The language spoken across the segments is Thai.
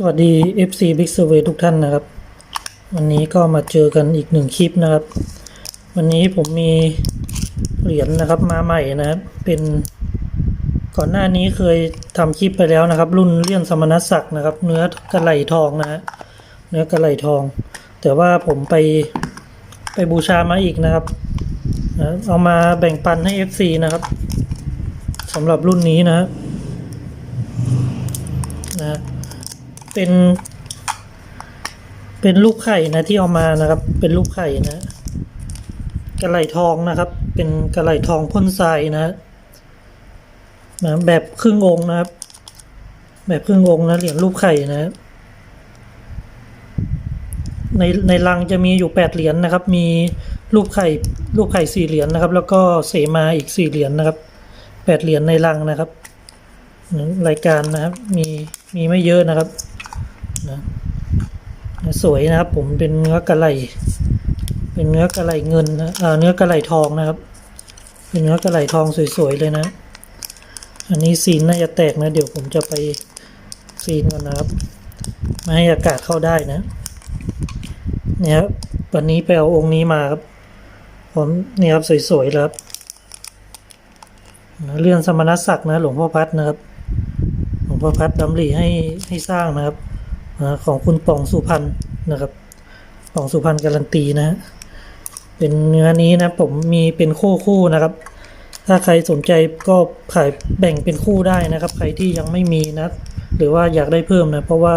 สวัสดี FC Big Survey ทุกท่านนะครับ วันนี้ก็มาเจอกันอีกหนึ่งคลิปนะครับ วันนี้ผมมีเหรียญนะครับมาใหม่นะครับ เป็นก่อนหน้านี้เคยทำคลิปไปแล้วนะครับ รุ่นเลี่ยนสมณศักดิ์นะครับ เนื้อกระไหลทองนะฮะเนื้อกระไหลทอง แต่ว่าผมไปไปบูชามาอีกนะครับนะเอามาแบ่งปันให้ FC นะครับสำหรับรุ่นนี้นะฮะนะ เป็น เป็นลูกไข่นะที่เอามานะครับ เป็นลูกไข่นะกระไหลทองนะครับ เป็นกระไหลทองพ่นทรายนะนะแบบครึ่งองค์นะครับ แบบครึ่งองค์นะเหรียญรูปไข่นะในในลังจะมีอยู่แปดเหรียญนะครับ มีรูปไข่รูปไข่สี่เหรียญนะครับ แล้วก็เสมาอีกสี่เหรียญนะครับแปดเหรียญในลังนะครับรายการนะครับ มีมีไม่เยอะนะครับ นะสวยนะครับผมเป็นเนื้อกระไหลเป็นเนื้อกระไหลเงินนะเนื้อกระไหลทองนะครับ เป็นเนื้อกระไหลทองสวยๆเลยนะ อันนี้ซีนน่าจะแตกนะ เดี๋ยวผมจะไปซีนก่อนนะครับไม่ให้อากาศเข้าได้นะ เนี่ยครับวันนี้ไปเอาองค์นี้มาครับ ผมเนี่ยครับสวยๆเลยครับเรื่องสมณศักดิ์นะ หลวงพ่อพัดนะครับ หลวงพ่อพัดดำริให้ให้สร้างนะครับ ของคุณป่องสุพรรณนะครับป่องสุพรรณการันตีนะฮะเป็นเนื้อนี้นะผมมีเป็นคู่คู่นะครับ ถ้าใครสนใจก็ขายแบ่งเป็นคู่ได้นะครับ ใครที่ยังไม่มีนะ หรือว่าอยากได้เพิ่มนะ เพราะว่า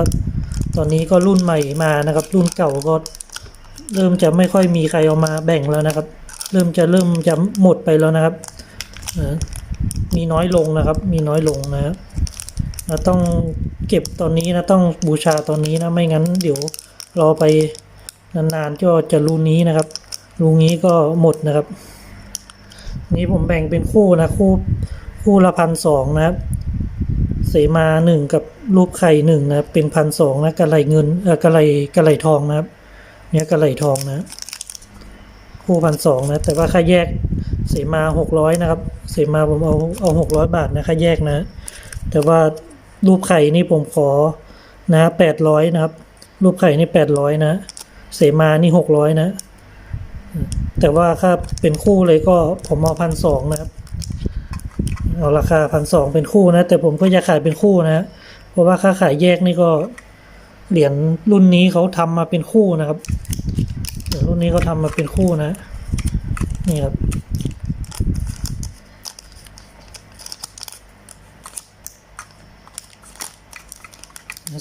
ตอนนี้ก็รุ่นใหม่มานะครับ รุ่นเก่าก็เริ่มจะไม่ค่อยมีใครเอามาแบ่งแล้วนะครับ เริ่มจะเริ่มจะหมดไปแล้วนะครับมีน้อยลงนะครับ มีน้อยลงนะครับ เราต้องเก็บตอนนี้นะต้องบูชาตอนนี้นะไม่งั้น เดี๋ยวรอไปนานๆก็จะรูนี้นะครับ รูนี้ก็หมดนะครับ นี้ผมแบ่งเป็นคู่นะคู่คู่ละพันสองนะครับ เสมาหนึ่งกับรูปไข่หนึ่งนะเป็นพันสองนะกระไหลเงินเออกระไหลกระไหลทองนะครับ เนี่ยกระไหลทองนะ คู่พันสองนะ แต่ว่าค่าแยกเสมาหกร้อยนะครับ เสมาผมเอาเอาหกร้อยบาทนะค่าแยกนะ แต่ว่า รูปไข่นี่ผมขอนะแปดร้อยนะครับ รูปไข่นี่แปดร้อยนะ เสมานี่หกร้อยนะ แต่ว่าถ้าเป็นคู่เลยก็ผมเอาพันสองนะครับ เอาราคาพันสองเป็นคู่นะ แต่ผมก็จะขายเป็นคู่นะ เพราะว่าค่าขายแยกนี่ก็เหรียญรุ่นนี้เขาทำมาเป็นคู่นะครับเหรียญรุ่นนี้เขาทำมาเป็นคู่นะ นี่ครับ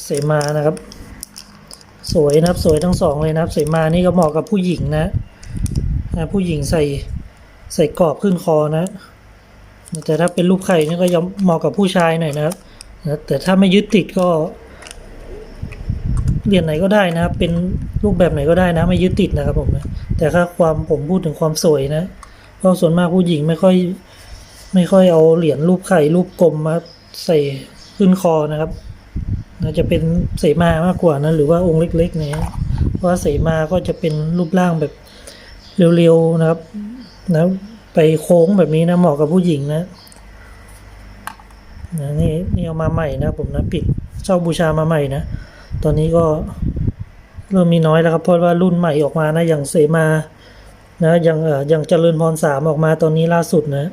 เสมานะครับ สวยนะครับสวยทั้งสองเลยนะครับ เสมานี่ก็เหมาะกับผู้หญิงนะนะผู้หญิงใส่ใส่กรอบขึ้นคอนะแต่ถ้าเป็นรูปไข่นี่ก็ยังเหมาะกับผู้ชายหน่อยนะครับแต่ถ้าไม่ยึดติดก็เหรียญไหนก็ได้นะครับ เป็นรูปแบบไหนก็ได้นะ ไม่ยึดติดนะครับผมนะแต่ถ้าความผมพูดถึงความสวยนะเพราะส่วนมากผู้หญิงไม่ค่อย ไม่ค่อยเอาเหรียญรูปไข่รูปกลมมาใส่ขึ้นคอนะครับ นะจะเป็นเสมามากกว่านะหรือว่าองค์เล็กๆเนี่ยเพราะเสมาก็จะเป็นรูปร่างแบบเร็วๆนะครับนะไปโค้งแบบนี้นะเหมาะกับผู้หญิงนะนะนี่นี่เอามาใหม่นะผมนะปิดเช่าบูชามาใหม่นะตอนนี้ก็เริ่มมีน้อยแล้วครับเพราะว่ารุ่นใหม่ออกมานะอย่างเสมานะอย่างเอ่ออย่างเจริญพรสามออกมาตอนนี้ล่าสุดนะ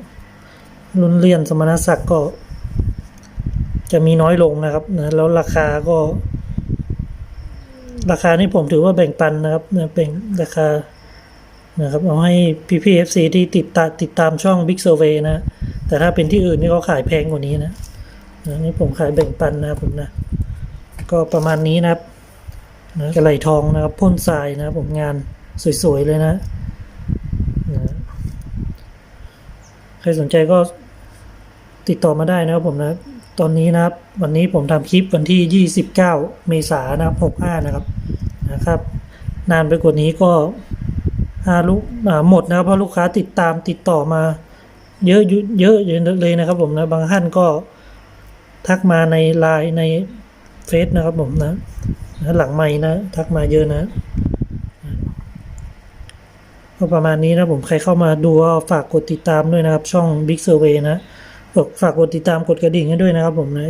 รุ่นเลียนสมณศักดิ์ก็ จะมีน้อยลงนะครับนะแล้วราคาก็ ราคานี่ผมถือว่าแบ่งปันนะครับนะเป็นราคานะครับเอาให้พี่พีเอฟซีที่ติดตาติดตามช่อง Big Survey นะ แต่ถ้าเป็นที่อื่นนี่เขาขายแพงกว่านี้นะนะนี่ผมขายแบ่งปันนะผมนะ ก็ประมาณนี้นะครับนะกระไหลทองนะครับพ่นทรายนะครับผมงานสวย ๆ เลยนะนะ ใครสนใจก็ติดต่อมาได้นะครับผมนะ ตอนนี้นะครับ วันนี้ผมทำคลิปวันที่ 29 เมษายนนะครับ65 นะครับนะครับ นานไปกว่านี้ก็อาลูกหมดนะครับเพราะลูกค้าติดตามติดต่อมา เยอะเยอะเลยนะครับผมนะบางท่านก็ทักมาในไลน์ในเฟซนะครับผมนะนะหลังไม่นะ ทักมาเยอะนะก็ประมาณนี้นะผมใครเข้ามาดูก็ฝากกดติดตามด้วยนะครับ ช่อง Big Survey นะ ฝากกดติดตามกดกระดิ่งให้ด้วยนะครับผมนะ